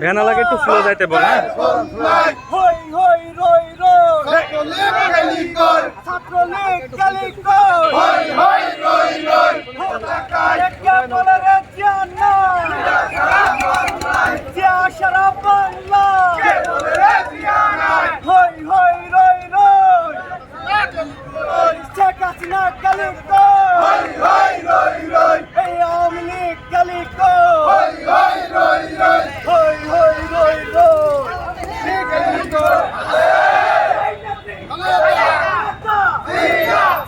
Vena লাগে একটু flow যাইতে বল হ্যাঁ? হই হই রই রই। ছাত্রলীগ কালিকর একে বলে রে জিয়ান্না জিয়া সারা বাংলা হই হই রই রই শেখ হাসিনা কালিকর এই আওয়ামী লীগ কালিকর হই হই রই রই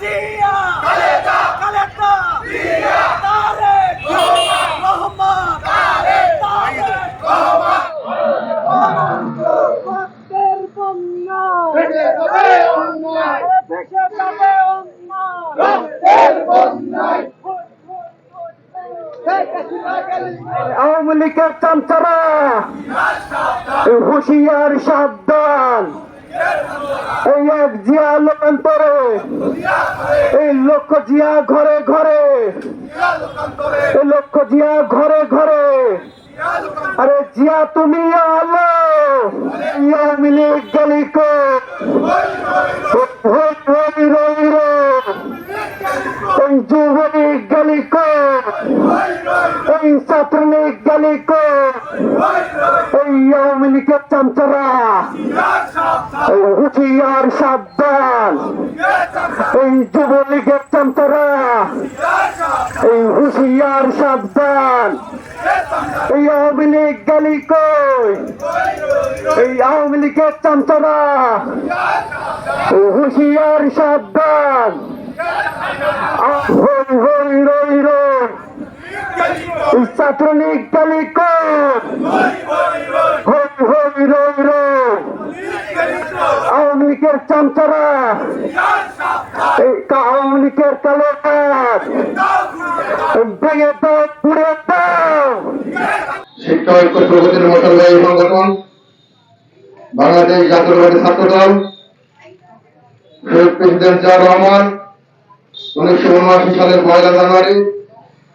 জিয়া খালেদা খালেদা জিয়া তারেক রহমান তারেক রহমান রক্তের বন্যা ভেসে যাবে অন্যায় আওয়ামী লীগের চামচারা হুশিয়ার সাবধান। এই এক জিয়া লোকান্তরে, এই লক্ষ জিয়া ঘরে ঘরে, এই লক্ষ জিয়া ঘরে ঘরে। আরে জিয়া, তুমি আলো, আওয়ামী লীগ গলিকো যুবলীগ গলিকো ছাত্রলীগ গলিকো এই আওয়ামী লীগের চামচারা। এই হুঁশিয়ার সাবধান। এই যুবলীগের চামচারা। এই হুঁশিয়ার সাবধান। এই আওয়ামী লীগ গলি কই এই আওয়ামী লীগের চামচারা। হুঁশিয়ার সাবধান হই হই রই রই এই ছাত্রলীগ গলি কই হই হই, রই রই। আওয়ামী লীগের চামচারা। আওয়ামী লীগের কালো কাজ ভেঙে দাও শিক্ষা ঐক্য প্রগতির মোটরবাহী সংগঠন, বাংলাদেশ জাতীয়তাবাদী ছাত্র দল প্রেসিডেন্ট জিয়া রহমান, উনিশশো উনআশি সালের পয়লা জানুয়ারি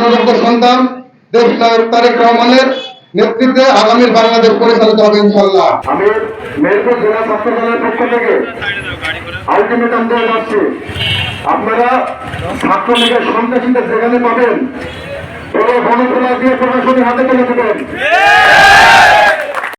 সুযোগ্য সন্তান, দেশ নায়ক তারেক রহমানের নেতৃত্বে আগামীর বাংলাদেশ পরিচালিত হবে ইনশাল্লাহ আমি মেহেরপুর জেলা ছাত্র দলের পক্ষ থেকে আলটিমেটাম দিয়ে যাচ্ছি। আপনারা ছাত্রলীগের সন্ত্রাসীদের যেখানে পাবেন পুরো গণতলা দিয়ে প্রশাসনের হাতে তুলে দেবেন।